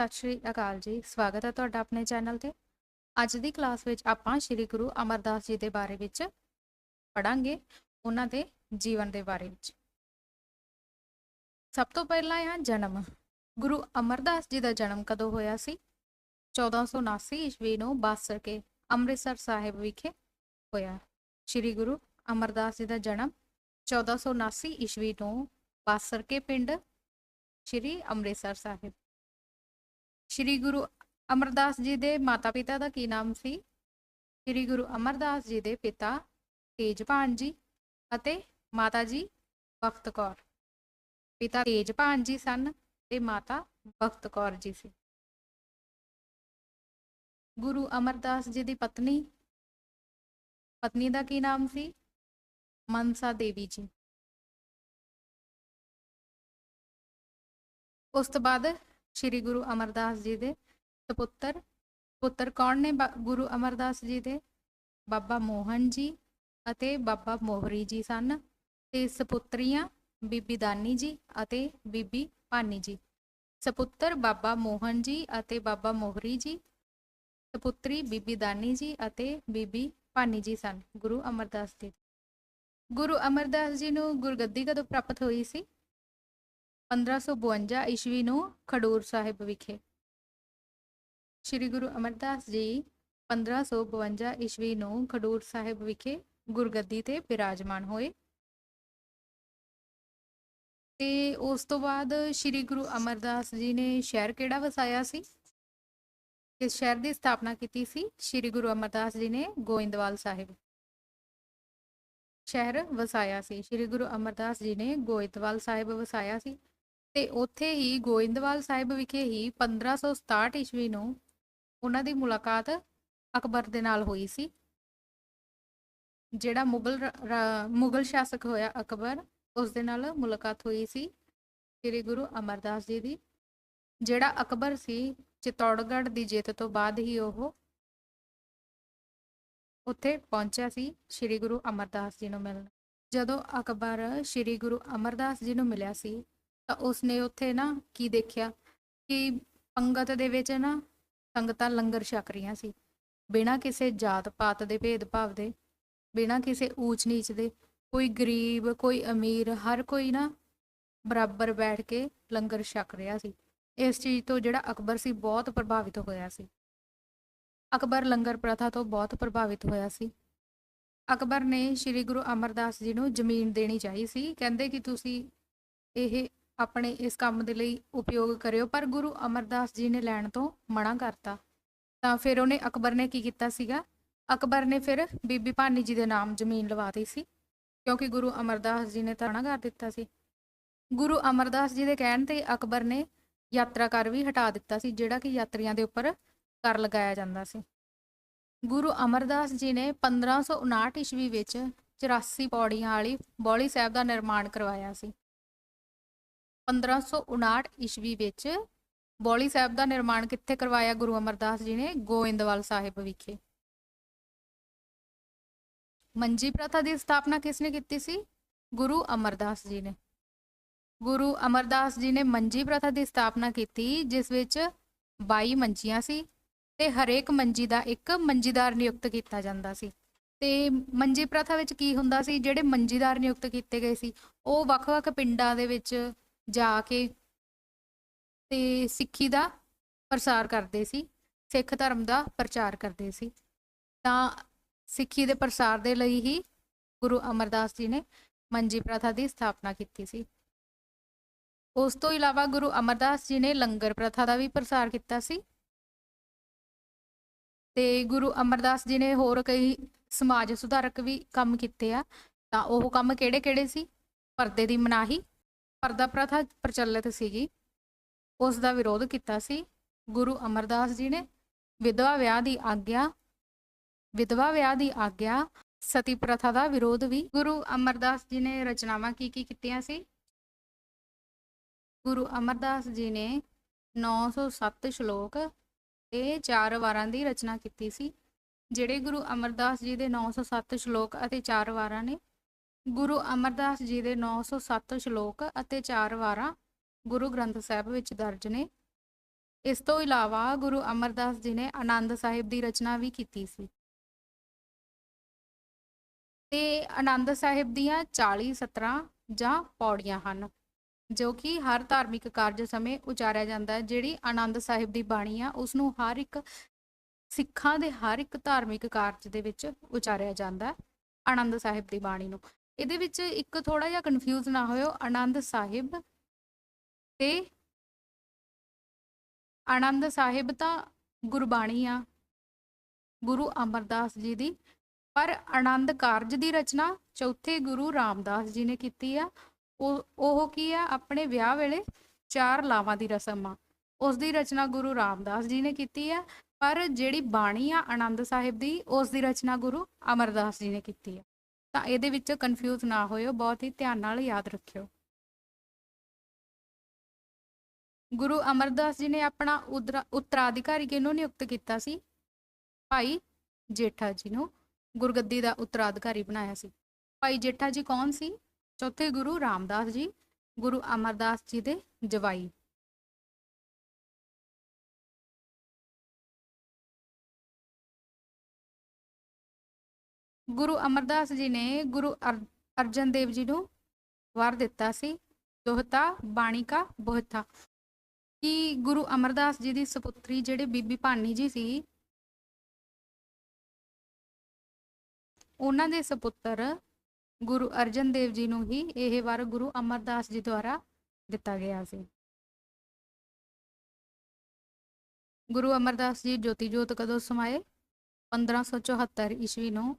ਸਤਿ ਸ਼੍ਰੀ ਅਕਾਲ ਜੀ, ਸਵਾਗਤ ਹੈ ਤੁਹਾਡਾ ਆਪਣੇ ਚੈਨਲ ਤੇ। ਅੱਜ ਦੀ ਕਲਾਸ ਵਿੱਚ ਆਪਾਂ ਸ੍ਰੀ ਗੁਰੂ ਅਮਰਦਾਸ ਜੀ ਦੇ ਬਾਰੇ ਵਿੱਚ ਪੜਾਂਗੇ ਉਹਨਾਂ ਦੇ ਜੀਵਨ ਦੇ ਬਾਰੇ ਵਿੱਚ। ਸਭ ਤੋਂ ਪਹਿਲਾਂ ਆ ਜਨਮ। ਗੁਰੂ ਅਮਰਦਾਸ ਜੀ ਦਾ ਜਨਮ ਕਦੋਂ ਹੋਇਆ ਸੀ? 1479 ਈਸਵੀ ਨੂੰ ਬਾਸਰ ਕੇ ਅੰਮ੍ਰਿਤਸਰ ਸਾਹਿਬ ਵਿਖੇ ਹੋਇਆ। ਸ੍ਰੀ ਗੁਰੂ ਅਮਰਦਾਸ ਜੀ ਦਾ ਜਨਮ 1479 ਈਸਵੀ ਨੂੰ ਬਾਸਰ ਕੇ ਪਿੰਡ ਸ੍ਰੀ ਅੰਮ੍ਰਿਤਸਰ ਸਾਹਿਬ ਸ਼੍ਰੀ ਗੁਰੂ ਅਮਰਦਾਸ ਜੀ ਦੇ ਮਾਤਾ-ਪਿਤਾ ਦਾ ਕੀ ਨਾਮ ਸੀ? ਸ਼੍ਰੀ ਗੁਰੂ ਅਮਰਦਾਸ ਜੀ ਦੇ ਪਿਤਾ ਤੇਜਪਾਨ ਜੀ ਅਤੇ ਮਾਤਾ ਜੀ ਬਖਤ ਕੌਰ। ਪਿਤਾ ਤੇਜਪਾਨ ਜੀ ਸਨ ਤੇ ਮਾਤਾ ਬਖਤ ਕੌਰ ਜੀ ਸੀ। ਗੁਰੂ ਅਮਰਦਾਸ ਜੀ ਦੀ ਪਤਨੀ ਪਤਨੀ ਦਾ ਕੀ ਨਾਮ ਸੀ? ਮਨਸਾ ਦੇਵੀ ਜੀ। ਉਸ ਤੋਂ ਬਾਅਦ ਸ਼੍ਰੀ ਗੁਰੂ ਅਮਰਦਾਸ ਜੀ ਦੇ ਸਪੁੱਤਰ। ਪੁੱਤਰ ਕੌਣ ਨੇ? ਬਾ- ਗੁਰੂ ਅਮਰਦਾਸ ਜੀ ਦੇ ਬਾਬਾ ਮੋਹਨ ਜੀ ਅਤੇ ਬਾਬਾ ਮੋਹਰੀ ਜੀ ਸਨ ਤੇ ਸਪੁੱਤਰੀਆਂ ਬੀਬੀ ਦਾਨੀ ਜੀ ਅਤੇ ਬੀਬੀ ਭਾਨੀ ਜੀ। ਸਪੁੱਤਰ ਬਾਬਾ ਮੋਹਨ ਜੀ ਅਤੇ ਬਾਬਾ ਮੋਹਰੀ ਜੀ, ਸਪੁੱਤਰੀ ਬੀਬੀ ਦਾਨੀ ਜੀ ਅਤੇ ਬੀਬੀ ਭਾਨੀ ਜੀ ਸਨ। ਗੁਰੂ ਅਮਰਦਾਸ ਜੀ। ਗੁਰੂ ਅਮਰਦਾਸ ਜੀ ਨੂੰ ਗੁਰਗੱਦੀ ਕਦੋਂ ਪ੍ਰਾਪਤ ਹੋਈ ਸੀ? 1552 ਈਸਵੀ ਨੂੰ ਖਡੂਰ ਸਾਹਿਬ ਵਿਖੇ। ਸ੍ਰੀ ਗੁਰੂ ਅਮਰਦਾਸ ਜੀ 1552 ਈਸਵੀ ਨੂੰ ਖਡੂਰ ਸਾਹਿਬ ਵਿਖੇ ਗੁਰਗੱਦੀ ਤੇ ਬਿਰਾਜਮਾਨ ਹੋਏ। ਤੇ ਉਸ ਤੋਂ ਬਾਅਦ ਸ੍ਰੀ ਗੁਰੂ ਅਮਰਦਾਸ ਜੀ ਨੇ ਸ਼ਹਿਰ ਕਿਹੜਾ ਵਸਾਇਆ ਸੀ? ਇਸ ਸ਼ਹਿਰ ਦੀ ਸਥਾਪਨਾ ਕੀਤੀ ਸੀ ਸ੍ਰੀ ਗੁਰੂ ਅਮਰਦਾਸ ਜੀ ਨੇ ਗੋਇੰਦਵਾਲ ਸਾਹਿਬ। ਸ਼ਹਿਰ ਵਸਾਇਆ ਸੀ, ਸ੍ਰੀ ਗੁਰੂ ਅਮਰਦਾਸ ਜੀ ਨੇ ਗੋਇੰਦਵਾਲ ਸਾਹਿਬ ਵਸਾਇਆ ਸੀ। ਤੇ ਉੱਥੇ ਹੀ ਗੋਇੰਦਵਾਲ ਸਾਹਿਬ ਵਿਖੇ ਹੀ 1567 ਈਸਵੀ ਨੂੰ ਉਹਨਾਂ ਦੀ ਮੁਲਾਕਾਤ ਅਕਬਰ ਦੇ ਨਾਲ ਹੋਈ ਸੀ, ਜਿਹੜਾ ਮੁਗਲ ਮੁਗਲ ਸ਼ਾਸਕ ਹੋਇਆ ਅਕਬਰ, ਉਸ ਦੇ ਨਾਲ ਮੁਲਾਕਾਤ ਹੋਈ ਸੀ ਸ੍ਰੀ ਗੁਰੂ ਅਮਰਦਾਸ ਜੀ ਦੀ, ਜਿਹੜਾ ਅਕਬਰ ਸੀ ਚਿਤੌੜਗੜ੍ਹ ਦੀ ਜਿੱਤ ਤੋਂ ਬਾਅਦ ਹੀ ਉਹ ਉੱਥੇ ਪਹੁੰਚਿਆ ਸੀ ਸ੍ਰੀ ਗੁਰੂ ਅਮਰਦਾਸ ਜੀ ਨੂੰ ਮਿਲਣ। ਜਦੋਂ ਅਕਬਰ ਸ੍ਰੀ ਗੁਰੂ ਅਮਰਦਾਸ ਜੀ ਨੂੰ ਮਿਲਿਆ ਸੀ ਤਾਂ ਉਸਨੇ ਉੱਥੇ ਨਾ ਕੀ ਦੇਖਿਆ ਕਿ ਪੰਗਤ ਦੇ ਵਿੱਚ ਨਾ ਸੰਗਤਾਂ ਲੰਗਰ ਛਕ ਰਹੀਆਂ ਸੀ। ਬਿਨਾਂ ਕਿਸੇ ਜਾਤ ਪਾਤ ਦੇ ਭੇਦਭਾਵ ਦੇ, ਬਿਨਾਂ ਕਿਸੇ ਊਚ ਨੀਚ ਦੇ, ਕੋਈ ਗਰੀਬ, ਕੋਈ ਅਮੀਰ, ਹਰ ਕੋਈ ਨਾ ਬਰਾਬਰ ਬੈਠ ਕੇ ਲੰਗਰ ਛਕ ਰਿਹਾ ਸੀ। ਇਸ ਚੀਜ਼ ਤੋਂ ਜਿਹੜਾ ਅਕਬਰ ਸੀ ਬਹੁਤ ਪ੍ਰਭਾਵਿਤ ਹੋਇਆ ਸੀ। ਅਕਬਰ ਲੰਗਰ ਪ੍ਰਥਾ ਤੋਂ ਬਹੁਤ ਪ੍ਰਭਾਵਿਤ ਹੋਇਆ ਸੀ। ਅਕਬਰ ਨੇ ਸ੍ਰੀ ਗੁਰੂ ਅਮਰਦਾਸ ਜੀ ਨੂੰ ਜ਼ਮੀਨ ਦੇਣੀ ਚਾਹੀ ਸੀ। ਕਹਿੰਦੇ ਕਿ ਤੁਸੀਂ ਇਹ ਆਪਣੇ ਇਸ ਕੰਮ ਦੇ ਲਈ ਉਪਯੋਗ ਕਰਿਓ। ਪਰ ਗੁਰੂ ਅਮਰਦਾਸ ਜੀ ਨੇ ਲੈਣ ਤੋਂ ਮਨਾ ਕਰਤਾ। ਤਾਂ ਫਿਰ ਉਹਨੇ ਅਕਬਰ ਨੇ ਕੀ ਕੀਤਾ ਸੀਗਾ? ਅਕਬਰ ਨੇ ਫਿਰ ਬੀਬੀ ਭਾਨੀ ਜੀ ਦੇ ਨਾਮ ਜ਼ਮੀਨ ਲਵਾਤੀ ਸੀ, ਕਿਉਂਕਿ ਗੁਰੂ ਅਮਰਦਾਸ ਜੀ ਨੇ ਤਾਂ ਕਰ ਦਿੱਤਾ ਸੀ। ਗੁਰੂ ਅਮਰਦਾਸ ਜੀ ਦੇ ਕਹਿਣ ਤੇ ਅਕਬਰ ਨੇ ਯਾਤਰਾ ਕਰ ਵੀ ਹਟਾ ਦਿੱਤਾ ਸੀ, ਜਿਹੜਾ ਕਿ ਯਾਤਰੀਆਂ ਦੇ ਉੱਪਰ ਕਰ ਲਗਾਇਆ ਜਾਂਦਾ ਸੀ। ਗੁਰੂ ਅਮਰਦਾਸ ਜੀ ਨੇ 1559 ਈਸਵੀ ਵਿੱਚ 84 ਪੌੜੀਆਂ ਵਾਲੀ ਬੌਲੀ ਸਾਹਿਬ ਦਾ ਨਿਰਮਾਣ ਕਰਵਾਇਆ ਸੀ। 1559 ਈਸਵੀ ਵਿੱਚ ਬੌਲੀ ਸਾਹਿਬ ਦਾ ਨਿਰਮਾਣ ਕਿੱਥੇ ਕਰਵਾਇਆ ਗੁਰੂ ਅਮਰਦਾਸ ਜੀ ਨੇ? ਗੋਇੰਦਵਾਲ ਸਾਹਿਬ ਵਿਖੇ। ਮੰਜੀ ਪ੍ਰਥਾ ਦੀ ਸਥਾਪਨਾ ਕਿਸ ਨੇ ਕੀਤੀ ਸੀ? ਗੁਰੂ ਅਮਰਦਾਸ ਜੀ ਨੇ। ਗੁਰੂ ਅਮਰਦਾਸ ਜੀ ਨੇ ਮੰਜੀ ਪ੍ਰਥਾ ਦੀ ਸਥਾਪਨਾ ਕੀਤੀ, ਜਿਸ ਵਿੱਚ 22 ਮੰਜੀਆਂ ਸੀ ਤੇ ਹਰੇਕ ਮੰਜੀ ਦਾ ਇੱਕ ਮੰਜੀਦਾਰ ਨਿਯੁਕਤ ਕੀਤਾ ਜਾਂਦਾ ਸੀ। ਤੇ ਮੰਜੀ ਪ੍ਰਥਾ ਵਿੱਚ ਕੀ ਹੁੰਦਾ ਸੀ? ਜਿਹੜੇ ਮੰਜੀਦਾਰ ਨਿਯੁਕਤ ਕੀਤੇ ਗਏ ਸੀ, ਉਹ ਵੱਖ-ਵੱਖ ਪਿੰਡਾਂ ਦੇ ਵਿੱਚ ਜਾ ਕੇ ਤੇ ਸਿੱਖੀ ਦਾ ਪ੍ਰਸਾਰ ਕਰਦੇ ਸੀ, ਸਿੱਖ ਧਰਮ ਦਾ ਪ੍ਰਚਾਰ ਕਰਦੇ ਸੀ। ਤਾਂ ਸਿੱਖੀ ਦੇ ਪ੍ਰਸਾਰ ਦੇ ਲਈ ਹੀ ਗੁਰੂ ਅਮਰਦਾਸ ਜੀ ਨੇ ਮੰਜੀ ਪ੍ਰਥਾ ਦੀ ਸਥਾਪਨਾ ਕੀਤੀ ਸੀ। ਉਸ ਤੋਂ ਇਲਾਵਾ ਗੁਰੂ ਅਮਰਦਾਸ ਜੀ ਨੇ ਲੰਗਰ ਪ੍ਰਥਾ ਦਾ ਵੀ ਪ੍ਰਸਾਰ ਕੀਤਾ ਸੀ। ਤੇ ਗੁਰੂ ਅਮਰਦਾਸ ਜੀ ਨੇ ਹੋਰ ਕਈ ਸਮਾਜ ਸੁਧਾਰਕ ਵੀ ਕੰਮ ਕੀਤੇ ਆ। ਤਾਂ ਉਹ ਕੰਮ ਕਿਹੜੇ-ਕਿਹੜੇ ਸੀ? ਪਰਦੇ ਦੀ ਮਨਾਹੀ ਪਰਦਾ ਪ੍ਰਥਾ ਪ੍ਰਚਲਿਤ ਸੀਗੀ। ਉਸ ਦਾ ਵਿਰੋਧ ਕੀਤਾ ਸੀ। ਗੁਰੂ ਅਮਰਦਾਸ ਜੀ ਨੇ ਵਿਧਵਾ ਵਿਆਹ ਦੀ ਆਗਿਆ, ਵਿਧਵਾ ਵਿਆਹ ਦੀ ਆਗਿਆ, ਸਤੀ ਪ੍ਰਥਾ ਦਾ ਵਿਰੋਧ ਵੀ ਗੁਰੂ ਅਮਰਦਾਸ ਜੀ ਨੇ ਰਚਨਾਵਾਂ ਕੀ ਕੀ ਕੀਤੀਆਂ ਸੀ? ਗੁਰੂ ਅਮਰਦਾਸ ਜੀ ਨੇ 907 ਸ਼ਲੋਕ ਤੇ ਚਾਰ ਵਾਰਾਂ ਦੀ ਰਚਨਾ ਕੀਤੀ ਸੀ। ਜਿਹੜੇ ਗੁਰੂ ਅਮਰਦਾਸ ਜੀ ਦੇ 907 ਸ਼ਲੋਕ ਅਤੇ ਚਾਰ ਵਾਰਾਂ ਨੇ ਗੁਰੂ ਅਮਰਦਾਸ ਜੀ ਦੇ 907 ਸ਼ਲੋਕ ਅਤੇ ਚਾਰ ਵਾਰਾਂ ਗੁਰੂ ਗ੍ਰੰਥ ਸਾਹਿਬ ਵਿੱਚ ਦਰਜ ਨੇ। ਇਸ ਤੋਂ ਇਲਾਵਾ ਗੁਰੂ ਅਮਰਦਾਸ ਜੀ ਨੇ ਆਨੰਦ ਸਾਹਿਬ ਦੀ ਰਚਨਾ ਵੀ ਕੀਤੀ ਸੀ। ਤੇ ਆਨੰਦ ਸਾਹਿਬ ਦੀਆਂ 40 ਸਤਰਾਂ ਜਾਂ ਪੌੜੀਆਂ ਹਨ, ਜੋ ਕਿ ਹਰ ਧਾਰਮਿਕ ਕਾਰਜ ਸਮੇਂ ਉਚਾਰਿਆ ਜਾਂਦਾ ਹੈ, ਜਿਹੜੀ ਆਨੰਦ ਸਾਹਿਬ ਦੀ ਬਾਣੀ ਆ, ਉਸ ਨੂੰ ਹਰ ਇੱਕ ਸਿੱਖਾਂ ਦੇ ਹਰ ਇੱਕ ਧਾਰਮਿਕ ਕਾਰਜ ਦੇ ਵਿੱਚ ਉਚਾਰਿਆ ਜਾਂਦਾ ਹੈ, ਆਨੰਦ ਸਾਹਿਬ ਦੀ ਬਾਣੀ ਨੂੰ। ਇਹਦੇ ਵਿੱਚ ਇੱਕ ਥੋੜਾ ਜਿਹਾ ਕਨਫਿਊਜ਼ ਨਾ ਹੋਇਓ, ਆਨੰਦ ਸਾਹਿਬ ਤੇ ਆਨੰਦ ਸਾਹਿਬ ਤਾਂ ਗੁਰਬਾਣੀ ਆ, ਗੁਰੂ ਅਮਰਦਾਸ ਜੀ ਦੀ, ਪਰ ਆਨੰਦ ਕਾਰਜ ਦੀ ਰਚਨਾ ਚੌਥੇ ਗੁਰੂ ਰਾਮਦਾਸ ਜੀ ਨੇ ਕੀਤੀ ਆ। ਉਹ ਉਹ ਕੀ ਆ, ਆਪਣੇ ਵਿਆਹ ਵੇਲੇ ਚਾਰ ਲਾਵਾਂ ਦੀ ਰਸਮ ਆ। ਉਸ ਦੀ ਰਚਨਾ ਗੁਰੂ ਰਾਮਦਾਸ ਜੀ ਨੇ ਕੀਤੀ ਆ, ਪਰ ਜਿਹੜੀ ਬਾਣੀ ਆ ਆਨੰਦ ਸਾਹਿਬ ਦੀ, ਉਸ ਦੀ ਰਚਨਾ ਗੁਰੂ ਅਮਰਦਾਸ ਜੀ ਨੇ ਕੀਤੀ ਆ। ਤਾਂ ਇਹਦੇ ਵਿੱਚ ਕਨਫਿਊਜ਼ ਨਾ ਹੋਇਓ, ਬਹੁਤ ਹੀ ਧਿਆਨ ਨਾਲ ਯਾਦ ਰੱਖਿਓ। ਗੁਰੂ ਅਮਰਦਾਸ ਜੀ ਨੇ ਆਪਣਾ ਉਦਰਾ- ਉੱਤਰਾਧਿਕਾਰੀ ਕਿਹਨੂੰ ਨਿਯੁਕਤ ਕੀਤਾ ਸੀ? ਭਾਈ ਜੇਠਾ ਜੀ ਨੂੰ ਗੁਰਗੱਦੀ ਦਾ ਉੱਤਰਾਧਿਕਾਰੀ ਬਣਾਇਆ ਸੀ। ਭਾਈ ਜੇਠਾ ਜੀ ਕੌਣ ਸੀ? ਚੌਥੇ ਗੁਰੂ ਰਾਮਦਾਸ ਜੀ, ਗੁਰੂ ਅਮਰਦਾਸ ਜੀ ਦੇ ਜਵਾਈ। ਗੁਰੂ ਅਮਰਦਾਸ ਜੀ ਨੇ ਗੁਰੂ ਅਰ- ਅਰਜਨ ਦੇਵ ਜੀ ਨੂੰ ਵਾਰ ਦਿੱਤਾ ਸੀ, ਦੋਹਤਾ ਬਾਣੀ ਕਾ ਬੋਹਤਾ। ਕਿ ਗੁਰੂ ਅਮਰਦਾਸ ਜੀ ਦੀ ਸੁਪੁੱਤਰੀ ਜਿਹੜੇ ਬੀਬੀ ਭਾਨੀ ਜੀ ਸੀ, ਉਹਨਾਂ ਦੇ ਸੁਪੁੱਤਰ ਗੁਰੂ ਅਰਜਨ ਦੇਵ ਜੀ ਨੂੰ ਹੀ ਇਹ ਵਾਰ ਗੁਰੂ ਅਮਰਦਾਸ ਜੀ ਦੁਆਰਾ ਦਿੱਤਾ ਗਿਆ ਸੀ। ਗੁਰੂ ਅਮਰਦਾਸ ਜੀ ਜੋਤੀ ਜੋਤ ਕਦੋਂ ਸਮਾਏ? 1574 ਈਸਵੀ ਨੂੰ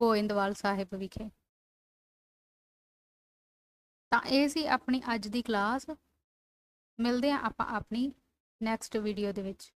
ਗੋਇੰਦਵਾਲ ਸਾਹਿਬ ਵਿਖੇ। ਤਾਂ ਇਹ ਸੀ ਆਪਣੀ ਅੱਜ ਦੀ ਕਲਾਸ। ਮਿਲਦੇ ਹਾਂ ਆਪਾਂ ਆਪਣੀ ਨੈਕਸਟ ਵੀਡੀਓ ਦੇ ਵਿੱਚ।